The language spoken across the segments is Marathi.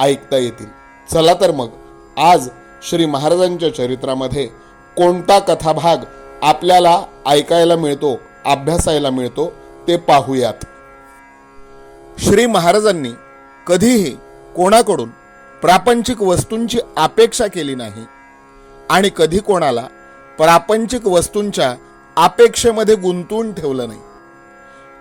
ऐकता येतील. चला तर मग आज श्री महाराजांच्या चरित्रामध्ये कोणता कथाभाग आपल्याला ऐकायला मिळतो अभ्यासायला मिळतो ते पाहूयात. श्री महाराजांनी कधीही कोणाकडून प्रापंचिक वस्तूंची अपेक्षा केली नाही आणि कधी कोणाला प्रापंचिक वस्तूंच्या अपेक्षेमध्ये गुंतवून ठेवलं नाही.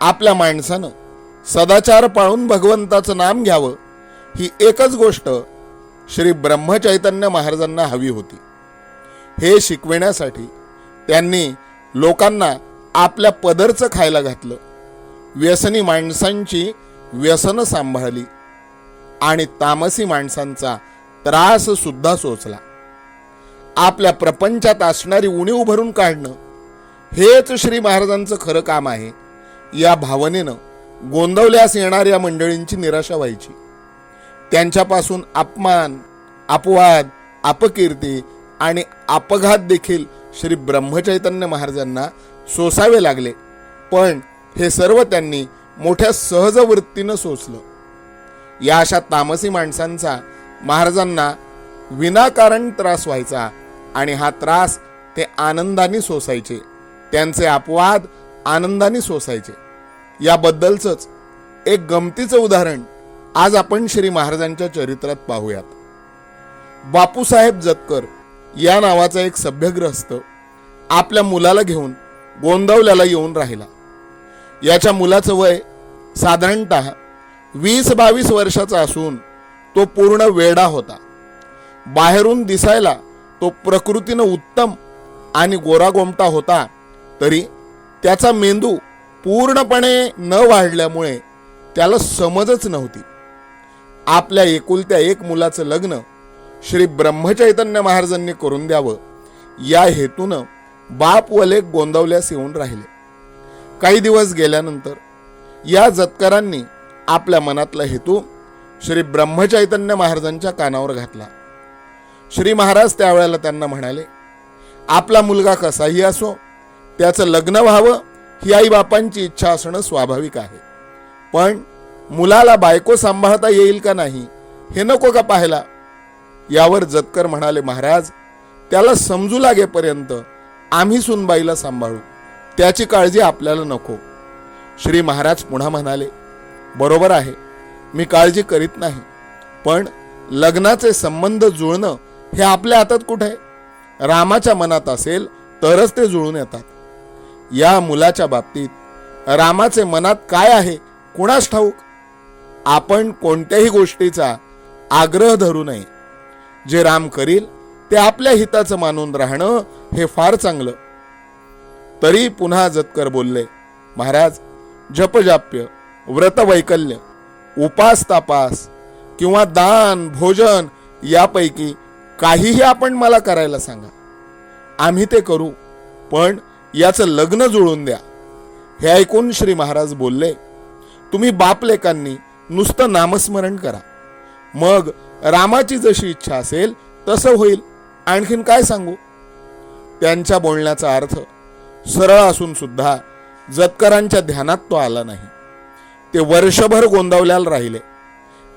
आपल्या माणसानं सदाचार पाळून भगवंताचं नाम घ्यावं ही एकच गोष्ट श्री ब्रह्मचैतन्य महाराजांना हवी होती. हे शिकविण्यासाठी त्यांनी लोकांना आपल्या पदरचं खायला घातलं. व्यसनी माणसांची व्यसनं सांभाळली आणि तामसी माणसांचा त्रास सुद्धा सोचला. आपल्या प्रपंचात असणारी उणीव भरून काढणं हेच श्री महाराजांचं खरं काम आहे. या भावनेनं गोंदवल्यास येणाऱ्या मंडळींची निराशा व्हायची. त्यांच्यापासून अपमान अपवाद अपकीर्ती आणि अपघात देखील श्री ब्रह्मचैतन्य महाराजांना सोसावे लागले. पण हे सर्व त्यांनी मोठ्या सहज वृत्तीनं सोसलं. या अशा तामसी माणसांचा महाराजांना विनाकारण त्रास व्हायचा आणि हा त्रास ते आनंदाने सोसायचे. त्यांचे अपवाद आनंदाने सोसायचे. याबद्दलचंच एक गमतीचं उदाहरण आज आपण श्री महाराजांच्या चरित्रात पाहूयात. बापूसाहेब जतकर या नावाचा एक सभ्यग्रस्त आपल्या मुलाला घेऊन गोंदवल्याला येऊन राहिला. याच्या मुलाचं वय साधारणतः वीस बावीस वर्षाचा असून तो पूर्ण वेडा होता. बाहेरून दिसायला तो प्रकृतीनं उत्तम आणि गोरागोमटा होता तरी त्याचा मेंदू पूर्णपणे न वाढल्यामुळे त्याला समजच नव्हती. आपल्या एकुलत्या एक मुलाचं लग्न श्री ब्रह्मचैतन्य महाराजांनी करून द्यावं. या हेतूनं बाप वले गोंदवल्यास येऊन राहिले. काही दिवस गेल्यानंतर या जतकरांनी आपल्या मनातला हेतू श्री ब्रह्मचैतन्य महाराजांच्या कानावर घातला. श्री महाराज त्यावेळेला त्यांना म्हणाले आपला मुलगा कसाही असो त्याचं लग्न व्हावं ही आई बापांची इच्छा असणं स्वाभाविक आहे. पण मुलाला बायको सांभाळता येईल का नाही हे नको का पाहायला? यावर जतकर म्हणाले महाराज त्याला समजू लागेपर्यंत आम्ही सुनबाईला सांभाळू. त्याची काळजी आपल्याला नको. श्री महाराज पुन्हा म्हणाले बरोबर आहे मी काळजी करीत नाही पण लग्नाचे संबंध जुळणं हे आपल्या हातात कुठे? आहे रामाच्या मनात असेल तरच ते जुळून येतात. या मुलाच्या बाबतीत रामाचे मनात काय आहे कुणास ठाऊक? आपण कोणत्याही गोष्टीचा आग्रह धरू नये. जे राम करील ते आपल्या हिताचं मानून राहणं हे फार चांगलं. तरी पुन्हा जतकर बोलले महाराज जपजाप्य व्रतवैकल्य उपास तापास किंवा दान भोजन यापैकी काहीही आपण मला करायला सांगा. आम्ही ते करू पण याचं लग्न जुळून द्या. हे ऐकून श्री महाराज बोलले तुम्ही बापलेकांनी नुसतं नामस्मरण करा. मग रामाची जशी इच्छा असेल तसं होईल. आणखीन काय सांगू? त्यांच्या बोलण्याचा अर्थ सरळ असून सुद्धा जतकरांच्या ध्यानात तो आला नाही. ते वर्षभर गोंदावल्याला राहिले.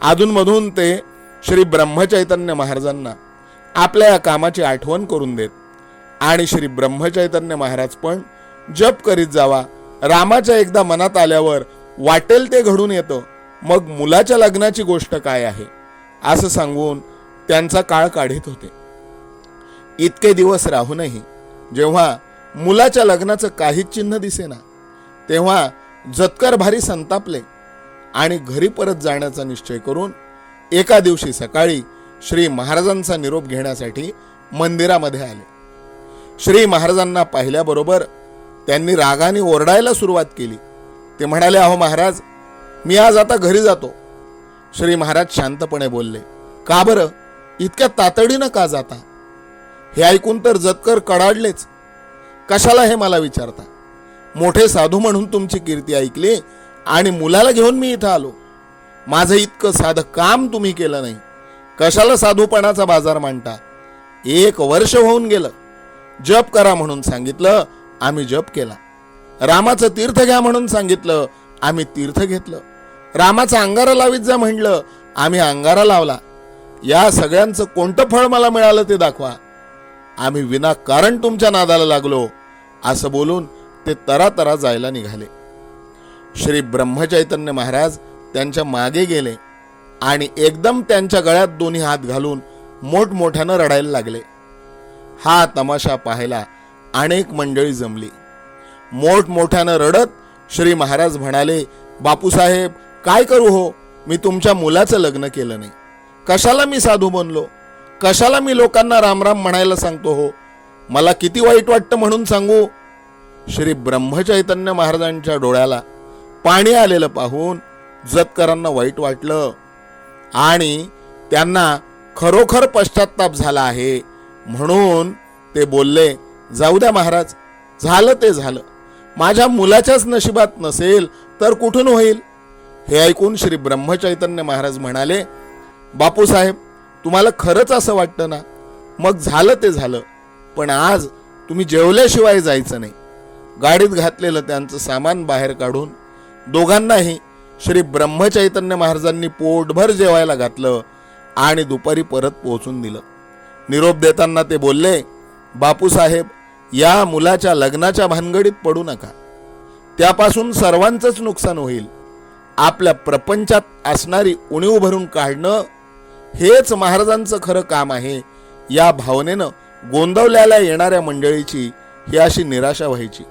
अधूनमधून ते श्री ब्रह्मचैतन्य महाराजांना आपल्या या कामाची आठवण करून देत आणि श्री ब्रह्मचैतन्य महाराज पण जप करीत जावा. रामाच्या एकदा मनात आल्यावर वाटेल ते घडून येतं. मग मुलाच्या लग्नाची गोष्ट काय आहे? असं सांगून त्यांचा काळ काढीत होते. इतके दिवस राहूनही जेव्हा मुलाच्या लग्नाचं काहीच चिन्ह दिसेना तेव्हा जतकर भारी संतापले आणि घरी परत जाण्याचा निश्चय करून एका दिवशी सकाळी श्री महाराजांचा निरोप घेण्यासाठी मंदिरामध्ये आले. श्री महाराजांना पाहिल्याबरोबर त्यांनी रागाने ओरडायला सुरुवात केली. ते म्हणाले अहो महाराज मी आज आता घरी जातो. श्री महाराज शांतपणे बोलले का बरं? इतक्या तातडीनं का जाता? हे ऐकून तर जतकर कडाडलेच. कशाला हे मला विचारता? मोठे साधू म्हणून तुमची कीर्ती ऐकली आणि मुलाला घेऊन मी इथं आलो. माझं इतकं साधं काम तुम्ही केलं नाही. कशाला साधूपणाचा बाजार मांडता? एक वर्ष होऊन गेलं. जप करा म्हणून सांगितलं आम्ही जप केला. रामाचं तीर्थ घ्या म्हणून सांगितलं आम्ही तीर्थ घेतलं. रामाचा अंगारा लावीत जा म्हणलं. आम्ही अंगारा लावला. या सगळ्यांचं कोणतं फळ मला मिळालं ते दाखवा. आम्ही विनाकारण तुमच्या नादाला लागलो. असं बोलून ते तरातरा जायला निघाले. श्री ब्रह्मचैतन्य महाराज त्यांच्या मागे गेले आणि एकदम त्यांच्या गळ्यात दोन्ही हात घालून मोठमोठ्यानं रडायला लागले. हा तमाशा पाहायला अनेक मंडळी जमली. मोठमोठ्यानं रडत श्री महाराज म्हणाले बापूसाहेब काय करू हो? मी तुमच्या मुलाचं लग्न केलं नाही. कशाला मी साधू बनलो? कशाला मी लोकांना रामराम म्हणायला सांगतो हो? मला किती वाईट वाटतं म्हणून सांगू? श्री ब्रह्मचैतन्य महाराजांच्या डोळ्याला पाणी आलेलं पाहून जतकरांना वाईट वाटलं. आणि त्यांना खरोखर पश्चाताप झाला आहे म्हणून ते बोलले जाऊ द्या महाराज झालं ते झालं. माझ्या मुलाच्याच नशिबात नसेल तर कुठून होईल? हे ऐकून श्री ब्रह्मचैतन्य महाराज म्हणाले बापूसाहेब तुम्हाला खरंच असं वाटतं ना? मग झालं ते झालं पण आज तुम्ही जेवल्याशिवाय जायचं नाही. गाडीत घातलेलं त्यांचं सामान बाहेर काढून दोघांनाही श्री ब्रह्मचैतन्य महाराजांनी पोटभर जेवायला घातलं आणि दुपारी परत पोहोचून दिलं. निरोप देताना ते बोलले बापूसाहेब या मुलाच्या लग्नाच्या भानगडीत पडू नका. त्यापासून सर्वांचंच नुकसान होईल. आपल्या प्रपंचात असणारी उणीव भरून काढणं हेच महाराजांचं खरं काम आहे. या भावनेनं गोंदवल्याला येणाऱ्या मंडळीची ही अशी निराशा व्हायची.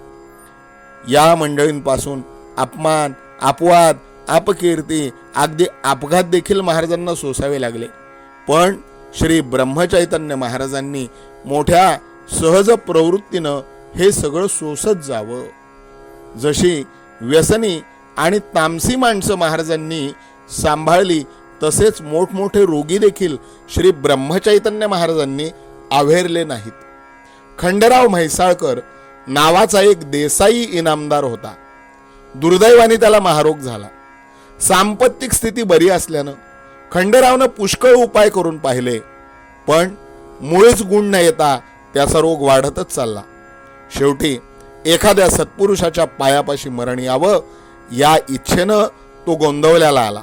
या मंडळींपासून अपमान अपवाद अपकीर्ती अगदी अपघात देखील महाराजांना सोसावे लागले. पण श्री ब्रह्मचैतन्य महाराजांनी मोठ्या सहज प्रवृत्तीनं हे सगळं सोसत जावं. जशी व्यसनी आणि तामसी माणसं महाराजांनी सांभाळली तसेच मोठमोठे रोगी देखील श्री ब्रह्मचैतन्य महाराजांनी आव्हेरले नाहीत. खंडराव म्हैसाळकर नावाचा एक देसाई इनामदार होता. दुर्दैवाने त्याला महारोग झाला. सांपत्तिक स्थिती बरी असल्यानं खंडरावनं पुष्कळ उपाय करून पाहिले पण मुळेच गुण न येता त्याचा रोग वाढतच चालला. शेवटी एखाद्या सत्पुरुषाच्या पायापाशी मरण यावं या इच्छेनं तो गोंदवल्याला आला.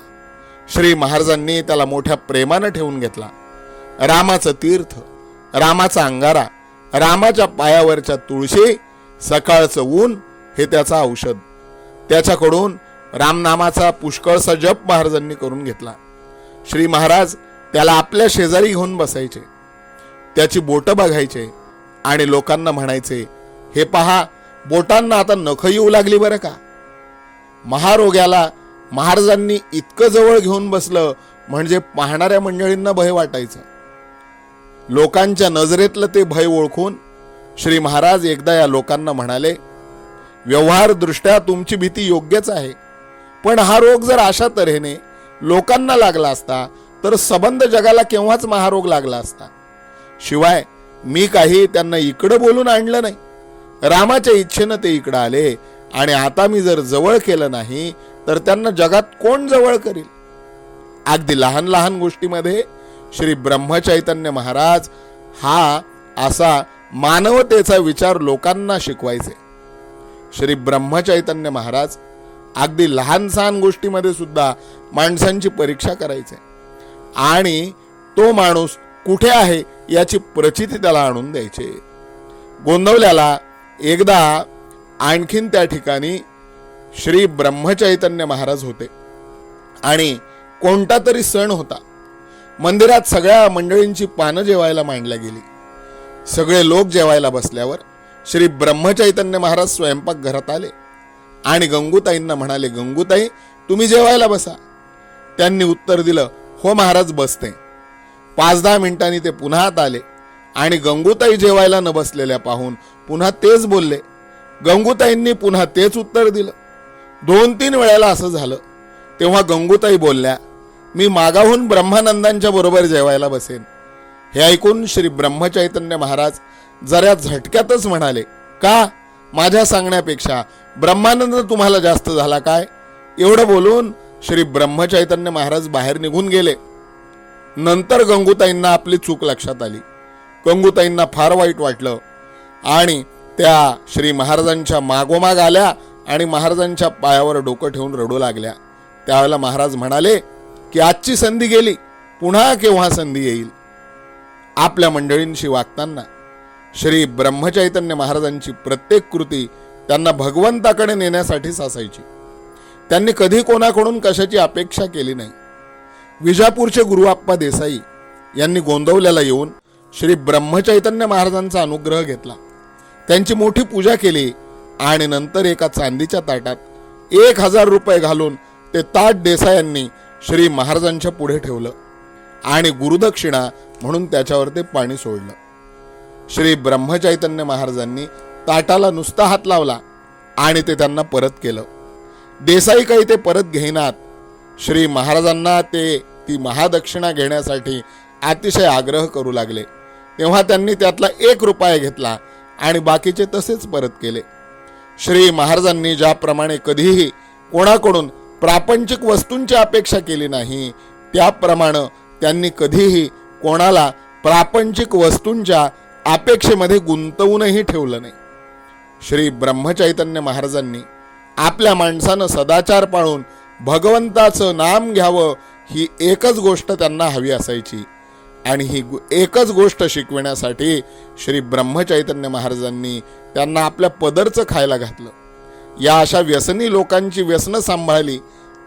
श्री महाराजांनी त्याला मोठ्या प्रेमानं ठेवून घेतला. रामाचं तीर्थ रामाचा अंगारा रामाच्या पायावरच्या तुळशी सकाळचं ऊन हे त्याचं औषध. त्याच्याकडून रामनामाचा पुष्कळसा जप महाराजांनी करून घेतला. श्री महाराज त्याला आपल्या शेजारी घेऊन बसायचे. त्याची बोटं बघायचे आणि लोकांना म्हणायचे हे पहा बोटांना आता नख येऊ लागली बरं का? महारोग्याला महाराजांनी इतकं जवळ घेऊन बसलं म्हणजे पाहणाऱ्या मंडळींना भय वाटायचं. लोकांच्या नजरेतलं ते भय ओळखून श्री महाराज एकदा या लोकांना म्हणाले व्यवहारदृष्ट्या तुमची भीती योग्यच आहे पण हा रोग जर अशा तऱ्हेने लोकांना लागला असता तर सबंध जगाला केव्हाच महारोग लागला असता? शिवाय मी काही त्यांना इकडं बोलून आणलं नाही. रामाच्या इच्छेनं ते इकडं आले आणि आता मी जर जवळ केलं नाही तर त्यांना जगात कोण जवळ करील? अगदी लहान लहान गोष्टीमध्ये श्री ब्रह्मचैतन्य महाराज हा असा मानवतेचा विचार लोकांना शिकवायचे. श्री ब्रह्मचैतन्य महाराज अगदी लहान सहान गोष्टीमध्ये सुद्धा माणसांची परीक्षा करायचे. आणि तो माणूस कुठे आहे याची प्रचिती त्याला आणून द्यायचे. गोंदवल्याला एकदा आणखीन त्या ठिकाणी श्री ब्रह्मचैतन्य महाराज होते. आणि कोणता तरी सण होता. मंदिरात सगळ्या मंडळींची पानं जेवायला मांडल्या गेली. सगळे लोक जेवायला बसल्यावर श्री ब्रह्मचैतन्य महाराज स्वयंपाक घरात आले. आणि गंगूताईंना म्हणाले गंगूताई तुम्ही जेवायला बसा. त्यांनी उत्तर दिलं हो महाराज बसते. पाच दहा मिनिटांनी ते पुन्हा आत आले. आणि गंगूताई जेवायला न बसलेल्या पाहून पुन्हा तेच बोलले गंगूताईंनी पुन्हा तेच उत्तर दिलं. दोन तीन वेळेला असं झालं. तेव्हा गंगूताई बोलल्या मी मागाहून ब्रह्मानंदांच्या बरोबर जेवायला बसेन. हे ऐकून श्री ब्रह्मचैतन्य महाराज जरा झटक्यातच म्हणाले का? माझ्या सांगण्यापेक्षा ब्रह्मानंद तुम्हाला जास्त झाला काय? एवढं बोलून श्री ब्रह्मचैतन्य महाराज बाहेर निघून गेले. नंतर गंगूताईंना आपली चूक लक्षात आली. गंगूताईंना फार वाईट वाटलं आणि त्या श्री महाराजांच्या मागोमाग आल्या आणि महाराजांच्या पायावर डोकं ठेवून रडू लागल्या. त्यावेळेला महाराज म्हणाले की आजची संधी गेली पुन्हा केव्हा संधी येईल? आपल्या मंडळींशी वागताना श्री ब्रह्मचैतन्य महाराजांची प्रत्येक कृती त्यांना भगवंताकडे नेण्यासाठीच असायची त्यांनी कधी कोणाकडून कशाची अपेक्षा केली नाही. विजापूरचे गुरुआप्पा देसाई यांनी गोंदवल्याला येऊन श्री ब्रह्मचैतन्य महाराजांचा अनुग्रह घेतला. त्यांची मोठी पूजा केली आणि नंतर एका चांदीच्या ताटात एक हजार रुपये घालून ते ताट देसायांनी श्री महाराजांच्या पुढे ठेवलं आणि गुरुदक्षिणा म्हणून त्याच्यावर ते पाणी सोडलं. श्री ब्रह्मचैतन्य महाराजांनी ताटाला नुसता हात लावला आणि ते त्यांना परत केलं. देसाई काही ते परत घेईनात. श्री महाराजांना ते ती महादक्षिणा घेण्यासाठी अतिशय आग्रह करू लागले. तेव्हा त्यांनी त्यातला एक रुपया घेतला आणि बाकीचे तसेच परत केले. श्री महाराजांनी ज्याप्रमाणे कधीही कोणाकडून प्रापंचिक वस्तूंची अपेक्षा केली नाही त्याप्रमाणे त्यांनी कधीही कोणाला प्रापंचिक वस्तूंच्या अपेक्षेमध्ये गुंतवूनही ठेवलं नाही. श्री ब्रह्मचैतन्य महाराजांनी आपल्या माणसानं सदाचार पाळून भगवंताचं नाम घ्यावं ही एकच गोष्ट त्यांना हवी असायची. आणि ही एकच गोष्ट शिकविण्यासाठी श्री ब्रह्मचैतन्य महाराजांनी त्यांना आपल्या पदरचं खायला घातलं. या अशा व्यसनी लोकांची व्यसनं सांभाळली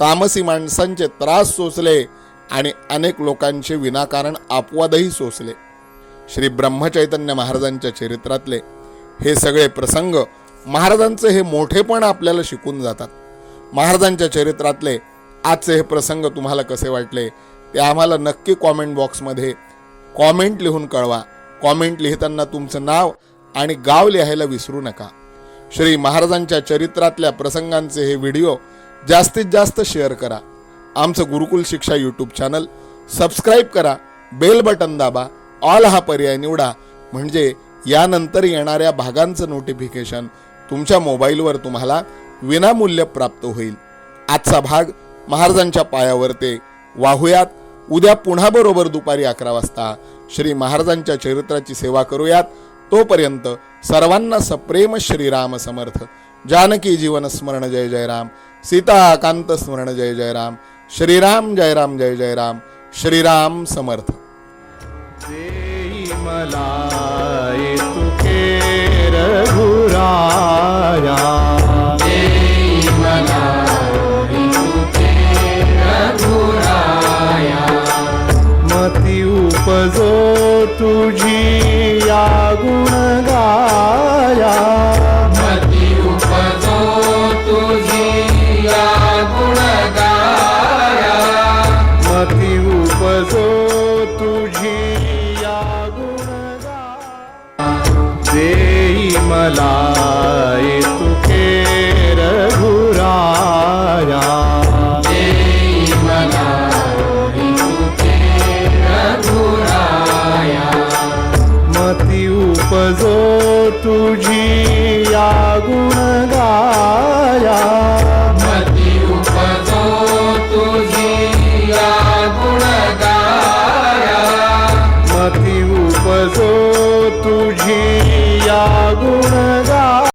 तामसी माणसांचे त्रास सोसले आणि अनेक लोकांचे विनाकारण अपवादही सोसले. श्री ब्रह्मचैतन्य महाराजांच्या चरित्रातले हे सगळे प्रसंग महाराजांचं हे मोठेपण आपल्याला शिकून जातात. महाराजांच्या चरित्रातले आजचे हे प्रसंग तुम्हाला कसे वाटले ते आम्हाला नक्की कॉमेंट बॉक्समध्ये कॉमेंट लिहून कळवा. कॉमेंट लिहिताना तुमचं नाव आणि गाव लिहायला विसरू नका. श्री महाराजांच्या चरित्रातल्या प्रसंगांचे हे व्हिडिओ जास्तीत जास्त शेअर करा. आमचं Gurukul Shiksha YouTube channel subscribe करा. बेल बटन दाबा. ऑल हा पर्याय निवडा. म्हणजे यानंतर येणाऱ्या भागांचं नोटिफिकेशन तुमच्या मोबाईलवर तुम्हाला विनामूल्य प्राप्त होईल. आजचा भाग महाराजांच्या पायावर ते वाहूयात. उद्या पुन्हा बरोबर दुपारी अकरा वाजता श्री महाराजांच्या चरित्राची सेवा करूयात. तोपर्यंत सर्वांना सप्रेम श्रीराम समर्थ. जानकी जीवन स्मरण जय जय राम. सीता स्मरण जय जय राम. श्रीराम जय राम जय जय राम. श्रीराम समर्थ. देई मला रघुराया। तुझी या गुण